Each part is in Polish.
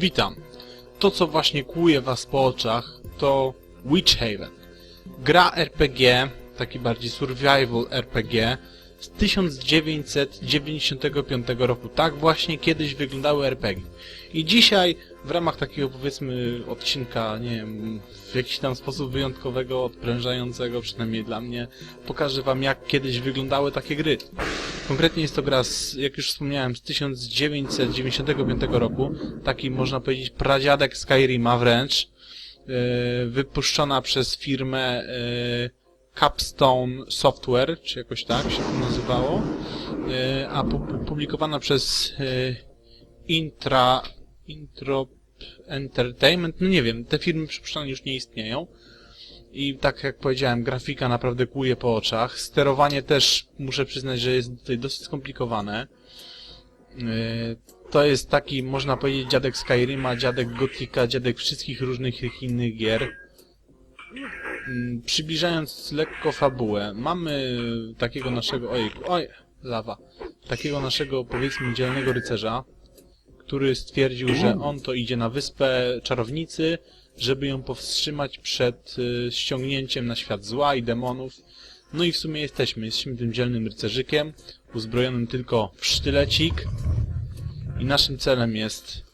Witam. To, co właśnie kłuje was po oczach, to Witchhaven. Gra RPG, taki bardziej survival RPG z 1995 roku. Tak właśnie kiedyś wyglądały RPG. I dzisiaj w ramach takiego powiedzmy odcinka, nie wiem, w jakiś tam sposób wyjątkowego, odprężającego, przynajmniej dla mnie, pokażę wam jak kiedyś wyglądały takie gry. Konkretnie jest to gra, z, jak już wspomniałem, z 1995 roku. Taki, można powiedzieć, pradziadek Skyrima wręcz. E, wypuszczona przez firmę e, Capstone Software, czy jakoś tak się to nazywało. E, a pu- publikowana przez Intra... Intro... Entertainment, no nie wiem, te firmy przypuszczalnie już nie istnieją. I tak jak powiedziałem, grafika naprawdę kłuje po oczach. Sterowanie też muszę przyznać, że jest tutaj dosyć skomplikowane. Yy, To jest taki, można powiedzieć, dziadek Skyrima, dziadek Gotika, dziadek wszystkich różnych innych gier. Mm, Przybliżając lekko fabułę, mamy takiego naszego, oj, oj, lawa, takiego naszego, powiedzmy, dzielnego rycerza, który stwierdził, że on to idzie na wyspę czarownicy, żeby ją powstrzymać przed y, ściągnięciem na świat zła i demonów. No i w sumie jesteśmy. Jesteśmy tym dzielnym rycerzykiem, uzbrojonym tylko w sztylecik. I naszym celem jest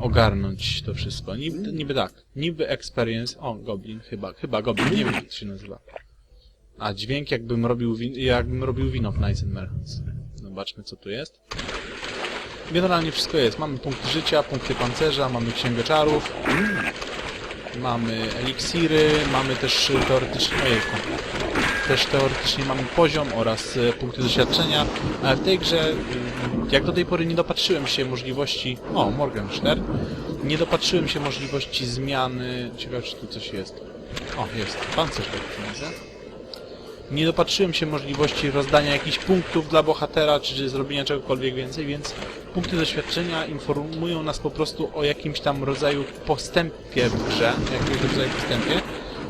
ogarnąć to wszystko. Niby, niby tak. Niby experience... O, goblin chyba. Chyba goblin. Nie wiem, jak to się nazywa. A, dźwięk jakbym robił, win, jakbym robił wino w Knights and. Zobaczmy, co tu jest. Generalnie wszystko jest. Mamy punkty życia, punkty pancerza, mamy księgę czarów, mamy eliksiry, mamy też teoretycznie... Ojejku. Też teoretycznie mamy poziom oraz e, punkty doświadczenia, ale w tej grze, mm, jak do tej pory nie dopatrzyłem się możliwości... O, Morgenstern. Nie dopatrzyłem się możliwości zmiany... Ciekawe, czy tu coś jest. O, jest. Pancerz taki widzę nie dopatrzyłem się możliwości rozdania jakichś punktów dla bohatera, czy zrobienia czegokolwiek więcej, więc punkty doświadczenia informują nas po prostu o jakimś tam rodzaju postępie w grze, jakiegoś rodzaju postępie.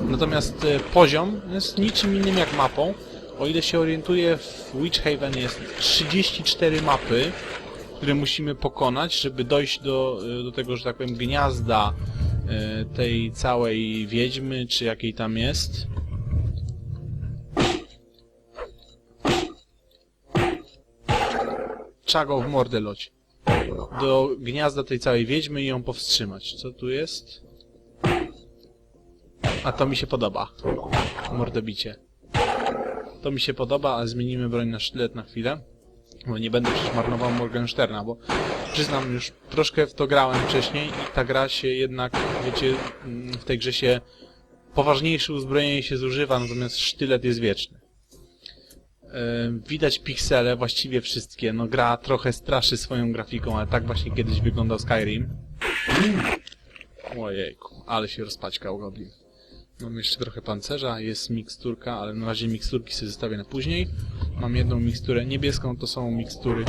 Natomiast e, poziom jest niczym innym jak mapą. O ile się orientuję, w Witchhaven jest 34 mapy, które musimy pokonać, żeby dojść do, e, do tego, że tak powiem, gniazda e, tej całej wiedźmy, czy jakiej tam jest. Trzeba w mordę loć. Do gniazda tej całej wiedźmy i ją powstrzymać. Co tu jest? A to mi się podoba. Mordobicie. To mi się podoba, a zmienimy broń na sztylet na chwilę. Bo nie będę przecież marnował Morgensterna, bo przyznam, już troszkę w to grałem wcześniej i ta gra się jednak, wiecie, mm, w tej grze się poważniejsze uzbrojenie się zużywa, natomiast sztylet jest wieczny. Widać piksele, właściwie wszystkie. No gra trochę straszy swoją grafiką, ale tak właśnie kiedyś wyglądał Skyrim. Ojejku, ale się rozpaćkał Goblin. Mam jeszcze trochę pancerza, jest miksturka, ale na razie miksturki sobie zostawię na później. Mam jedną miksturę niebieską, to są mikstury...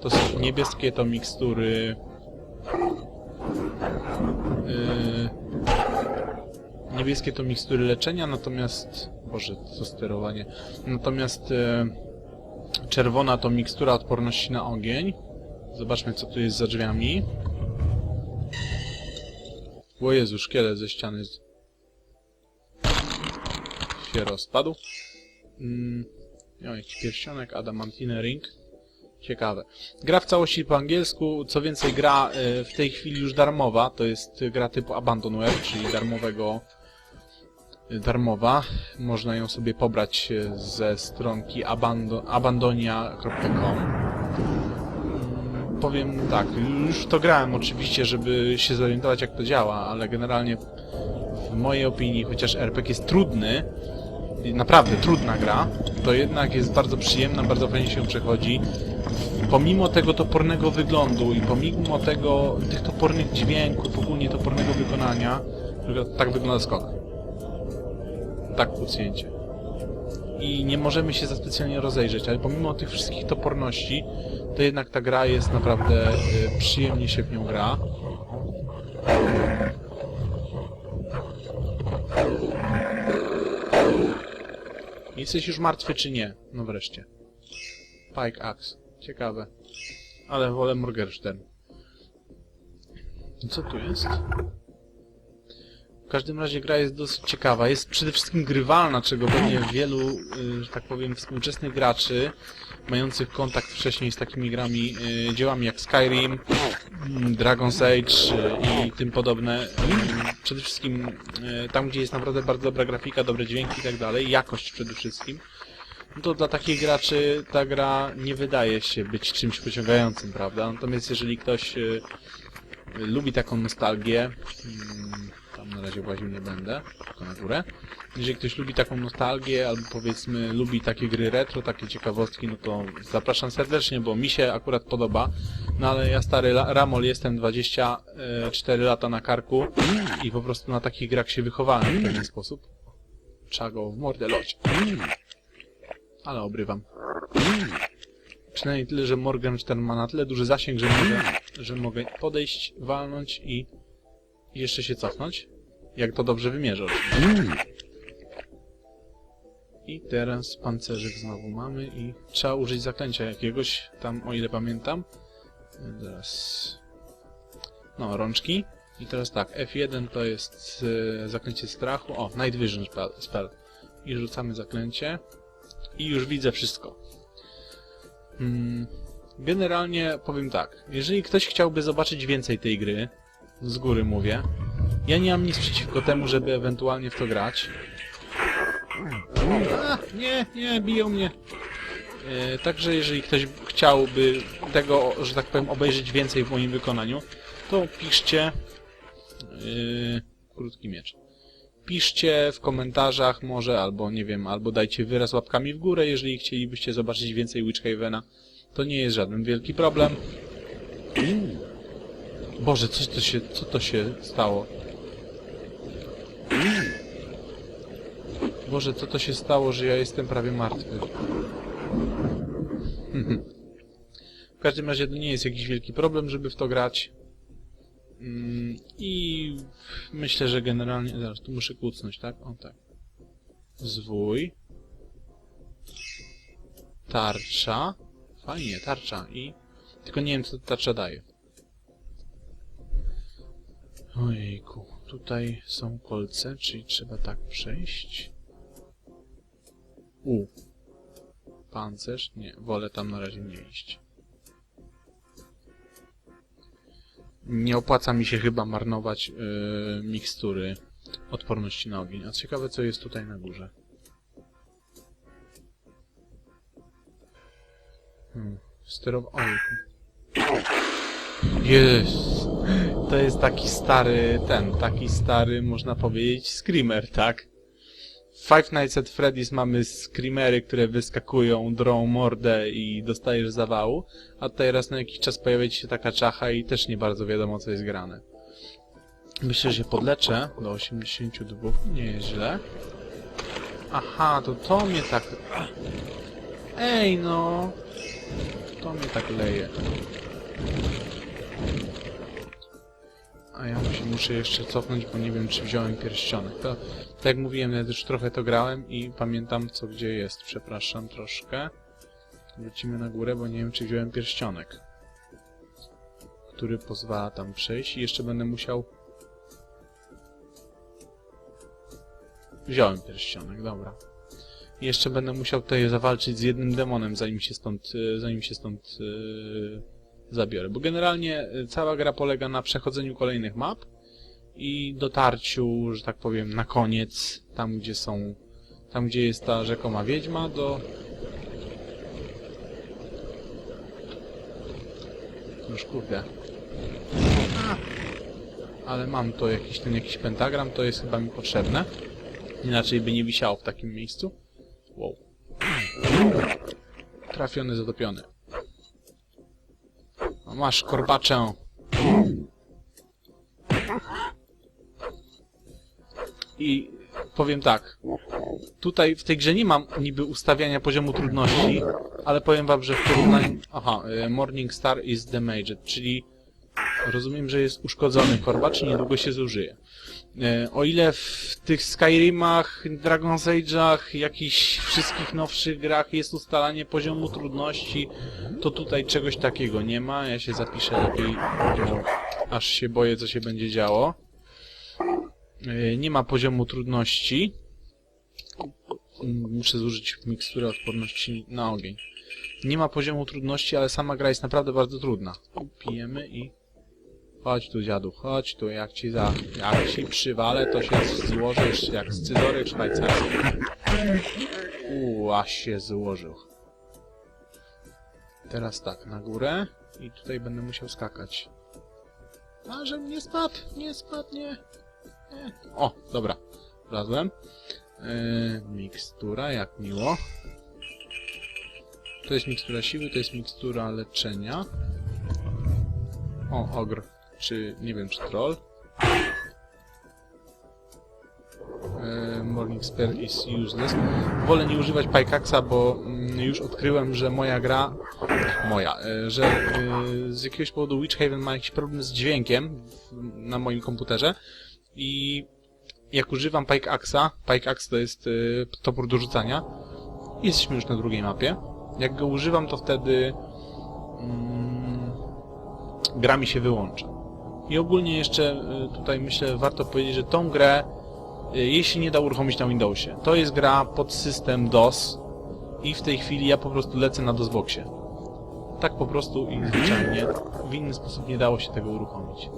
To są niebieskie, to mikstury... Yy... Niebieskie to mikstury leczenia, natomiast... Boże, co sterowanie. Natomiast e, czerwona to mikstura odporności na ogień. Zobaczmy, co tu jest za drzwiami. O Jezu, szkielet ze ściany z... się rozpadł. Mm, o, jakiś pierścionek, adamantine ring. Ciekawe. Gra w całości po angielsku, co więcej gra e, w tej chwili już darmowa, to jest gra typu Abandonware, czyli darmowego darmowa. Można ją sobie pobrać e, ze stronki abando abandonia.com. Mm, Powiem tak, już to grałem oczywiście, żeby się zorientować jak to działa, ale generalnie w mojej opinii, chociaż RPG jest trudny, naprawdę trudna gra, to jednak jest bardzo przyjemna, bardzo fajnie się przechodzi. Pomimo tego topornego wyglądu i pomimo tego, tych topornych dźwięków, ogólnie topornego wykonania, tak wygląda skok tak kucnięcie. I nie możemy się za specjalnie rozejrzeć, ale pomimo tych wszystkich toporności, to jednak ta gra jest naprawdę y, przyjemnie się w nią gra. Jesteś już martwy czy nie? No wreszcie. Pike Axe. Ciekawe. Ale wolę Morgenstern. Co tu jest? W każdym razie gra jest dosyć ciekawa. Jest przede wszystkim grywalna, czego pewnie wielu, y, że tak powiem, współczesnych graczy, mających kontakt wcześniej z takimi grami, y, dziełami jak Skyrim, mm, Dragon's Age y, i tym podobne. Przede wszystkim tam, gdzie jest naprawdę bardzo dobra grafika, dobre dźwięki i tak dalej, jakość przede wszystkim, no to dla takich graczy ta gra nie wydaje się być czymś pociągającym, prawda? Natomiast jeżeli ktoś lubi taką nostalgię, mm, tam na razie łaził nie będę, tylko na górę. Jeżeli ktoś lubi taką nostalgię, albo powiedzmy lubi takie gry retro, takie ciekawostki, no to zapraszam serdecznie, bo mi się akurat podoba. No ale ja stary Ramol jestem 24 lata na karku i po prostu na takich grach się wychowałem w pewien sposób. Trzeba go w mordę loć. Ale obrywam. Przynajmniej tyle, że Morgenstern ma na tyle duży zasięg, że mogę, że mogę podejść, walnąć i i jeszcze się cofnąć. Jak to dobrze wymierzę oczywiście. I teraz pancerzyk znowu mamy i trzeba użyć zaklęcia jakiegoś, tam o ile pamiętam. Teraz... No, rączki. I teraz tak, F1 to jest e, zaklęcie strachu. O, Night Vision spell. I rzucamy zaklęcie. I już widzę wszystko. Mm, generalnie powiem tak. Jeżeli ktoś chciałby zobaczyć więcej tej gry, z góry mówię, ja nie mam nic przeciwko temu, żeby ewentualnie w to grać. A, nie, nie, biją mnie. E, także jeżeli ktoś chciałby tego, że tak powiem, obejrzeć więcej w moim wykonaniu, to piszcie... Yy, krótki miecz. Piszcie w komentarzach może, albo nie wiem, albo dajcie wyraz łapkami w górę, jeżeli chcielibyście zobaczyć więcej Witchhavena. To nie jest żaden wielki problem. Boże, coś to się, co to się stało? Boże, co to się stało, że ja jestem prawie martwy? w każdym razie to nie jest jakiś wielki problem, żeby w to grać. Mm, I myślę, że generalnie... Zaraz, tu muszę kucnąć, tak? O, tak. Zwój. Tarcza. Fajnie, tarcza. I... Tylko nie wiem, co ta tarcza daje. Ojejku, tutaj są kolce, czyli trzeba tak przejść. U. Pancerz? Nie, wolę tam na razie nie iść. Nie opłaca mi się chyba marnować yy, mikstury odporności na ogień. A ciekawe co jest tutaj na górze. Hmm. Sterow... Ojejku. Jest. To jest taki stary, ten, taki stary, można powiedzieć, screamer, tak? W Five Nights at Freddy's mamy screamery, które wyskakują, drą mordę i dostajesz zawału, a tutaj raz na jakiś czas pojawia ci się taka czacha i też nie bardzo wiadomo, co jest grane. Myślę, że podleczę do 82, nie jest źle. Aha, to to mnie tak... Ej, no... To mnie tak leje. A ja się muszę jeszcze cofnąć, bo nie wiem, czy wziąłem pierścionek. To, tak jak mówiłem, ja już trochę to grałem i pamiętam, co gdzie jest. Przepraszam troszkę. Wrócimy na górę, bo nie wiem, czy wziąłem pierścionek. Który pozwala tam przejść i jeszcze będę musiał... Wziąłem pierścionek, dobra. I jeszcze będę musiał tutaj zawalczyć z jednym demonem, zanim się stąd, e, zanim się stąd yy, zabiorę. Bo generalnie e, cała gra polega na przechodzeniu kolejnych map i dotarciu, że tak powiem, na koniec, tam gdzie są, tam gdzie jest ta rzekoma wiedźma, do... Już kurde. A! Ale mam to jakiś, ten jakiś pentagram, to jest chyba mi potrzebne. Inaczej by nie wisiało w takim miejscu. Wow. Trafiony, zatopiony. Masz korbaczę. I powiem tak. Tutaj w tej grze nie mam niby ustawiania poziomu trudności, ale powiem wam, że w porównaniu... Aha, e, Morning Star is damaged, czyli rozumiem, że jest uszkodzony korbacz i niedługo się zużyje. E, O ile w tych Skyrimach, Dragon's Age'ach, jakichś wszystkich nowszych grach jest ustalanie poziomu trudności, to tutaj czegoś takiego nie ma. Ja się zapiszę lepiej do aż się boję, co się będzie działo. Yy, Nie ma poziomu trudności. Muszę zużyć miksturę odporności na ogień. Nie ma poziomu trudności, ale sama gra jest naprawdę bardzo trudna. Pijemy i... Chodź tu, dziadu, chodź tu, jak ci za... Jak ci przywalę, to się złożysz jak scyzoryk szwajcarski. Uuu, aż się złożył. Teraz tak, na górę i tutaj będę musiał skakać. A, żebym nie spadł, nie spadł, nie. nie. O, dobra, wlazłem. Yy, mikstura, jak miło. To jest mikstura siły, to jest mikstura leczenia. O, ogr. Czy, nie wiem, czy troll. E, Morning Spell is useless. Wolę nie używać Pickaxa, bo mm, już odkryłem, że moja gra... Moja, e, że e, z jakiegoś powodu Witch Haven ma jakiś problem z dźwiękiem na moim komputerze i jak używam Pickaxa, Pickaxe to jest topór do rzucania, jesteśmy już na drugiej mapie, jak go używam, to wtedy mm, gra mi się wyłącza. I ogólnie jeszcze y, tutaj myślę warto powiedzieć, że tą grę jej się nie da uruchomić na Windowsie. To jest gra pod system DOS i w tej chwili ja po prostu lecę na DOSBoxie. Tak po prostu i zwyczajnie. W inny sposób nie dało się tego uruchomić.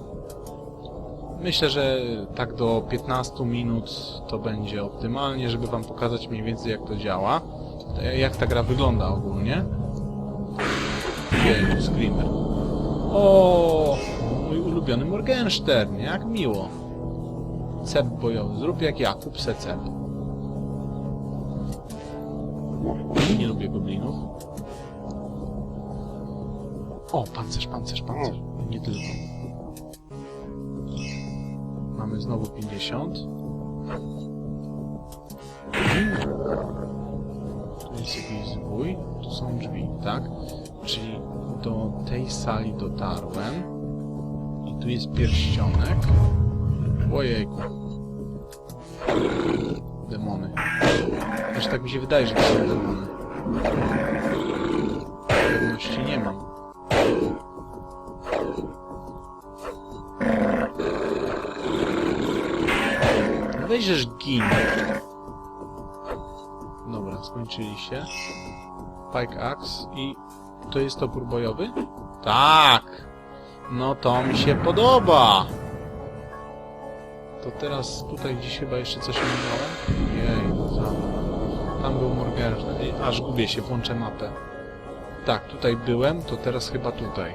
Myślę, że tak do 15 minut to będzie optymalnie, żeby wam pokazać mniej więcej jak to działa. Jak ta gra wygląda ogólnie. Jeju, Screamer. O, ulubiony Morgenstern, jak miło. Cep bojowy, zrób jak ja, kup se cep. Nie lubię goblinów. O, pancerz, pancerz, pancerz. Nie tylko. Mamy znowu 50. Tu jest jakiś zwój, tu są drzwi, tak? Czyli do tej sali dotarłem. Tu jest pierścionek. Ojejku. Demony. Znaczy tak mi się wydaje, że to są demony. Pewności nie mam. Żeż gin. Dobra, skończyli się. Pike Axe i to jest topór bojowy? Tak! No to mi się podoba! To teraz tutaj gdzieś chyba jeszcze coś minąłem? Jej, tam, tam był Morgenstern. Ej, Aż gubię się, włączę mapę. Tak, tutaj byłem, to teraz chyba tutaj.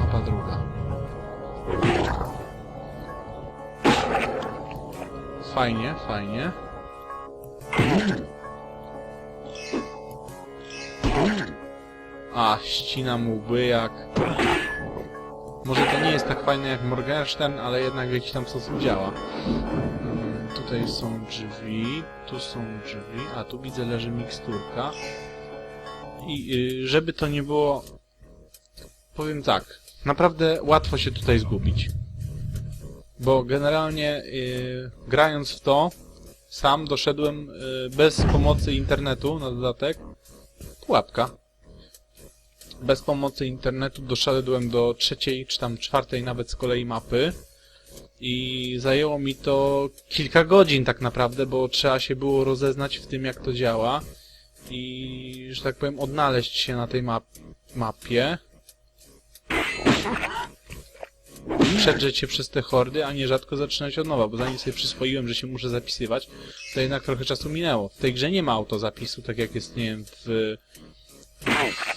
Mapa druga. Fajnie, fajnie. A, ścina mu łby jak... Może to nie jest tak fajne jak Morgenstern, ale jednak w jakiś tam sposób działa. Mm, Tutaj są drzwi, tu są drzwi, a tu widzę leży miksturka. I y, żeby to nie było... Powiem tak, naprawdę łatwo się tutaj zgubić. Bo generalnie y, grając w to, sam doszedłem y, bez pomocy internetu na dodatek. Pułapka. Bez pomocy internetu doszedłem do trzeciej, czy tam czwartej nawet z kolei mapy. I zajęło mi to kilka godzin tak naprawdę, bo trzeba się było rozeznać w tym jak to działa. I, że tak powiem, odnaleźć się na tej map mapie. Przedrzeć się przez te hordy, a nierzadko zaczynać od nowa, bo zanim sobie przyswoiłem, że się muszę zapisywać, to jednak trochę czasu minęło. W tej grze nie ma autozapisu, tak jak jest, nie wiem, w...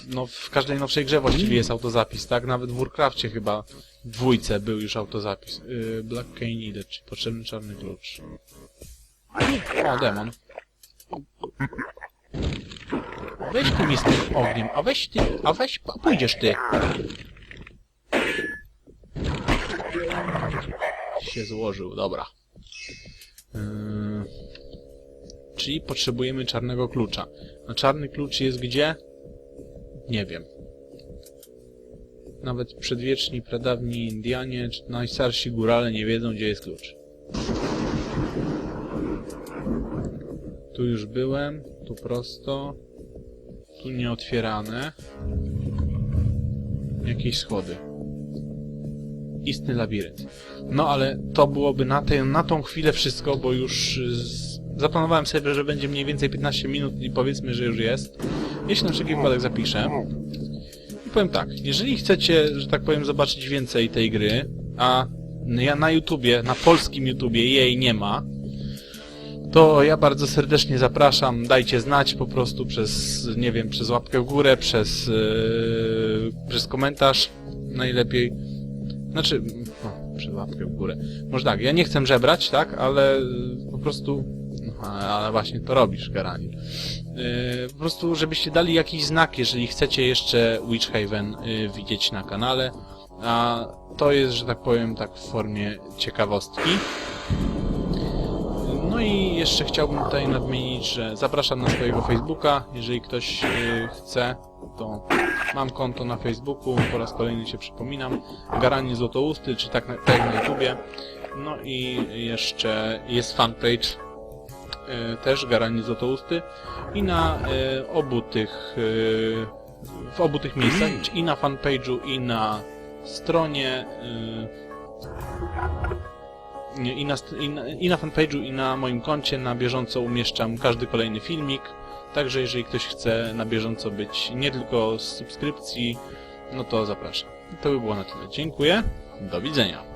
No, w każdej nowszej grze właściwie jest autozapis, tak? Nawet w Warcrafcie chyba w dwójce był już autozapis. Yy, Black Cane Needed, czyli potrzebny czarny klucz. O, demon. Weź tu mi z tym ogniem, a weź ty, a weź, a pójdziesz ty. Się złożył, dobra. Yy, czyli potrzebujemy czarnego klucza. A czarny klucz jest gdzie? Nie wiem. Nawet przedwieczni, pradawni Indianie, czy najstarsi górale nie wiedzą, gdzie jest klucz. Tu już byłem, tu prosto. Tu nieotwierane. Jakieś schody. istny labirynt. No ale to byłoby na, tę, na tą chwilę wszystko, bo już y, z, zaplanowałem sobie, że będzie mniej więcej 15 minut i powiedzmy, że już jest. Jeśli na wszelki wypadek zapiszę. I powiem tak, jeżeli chcecie, że tak powiem, zobaczyć więcej tej gry, a ja na YouTubie, na polskim YouTubie jej nie ma, to ja bardzo serdecznie zapraszam, dajcie znać po prostu przez, nie wiem, przez łapkę w górę, przez, yy, przez komentarz najlepiej. Znaczy, no, przez łapkę w górę. Może tak, ja nie chcę żebrać, tak, ale po prostu, ale właśnie to robisz, Garani. Yy, po prostu, żebyście dali jakiś znak, jeżeli chcecie jeszcze Witch Haven yy, widzieć na kanale, a to jest, że tak powiem, tak w formie ciekawostki. No i jeszcze chciałbym tutaj nadmienić, że zapraszam na swojego Facebooka. Jeżeli ktoś y, chce, to mam konto na Facebooku, po raz kolejny się przypominam. Garanie Złotousty, czy tak, na, tak na YouTubie. No i jeszcze jest fanpage y, też Garanie Złotousty i na y, obu tych y, w obu tych miejscach, i na fanpage'u i na stronie nie, i na, i na, i na fanpage'u, i na moim koncie na bieżąco umieszczam każdy kolejny filmik. Także jeżeli ktoś chce na bieżąco być nie tylko z subskrypcji, no to zapraszam. To by było na tyle. Dziękuję. Do widzenia.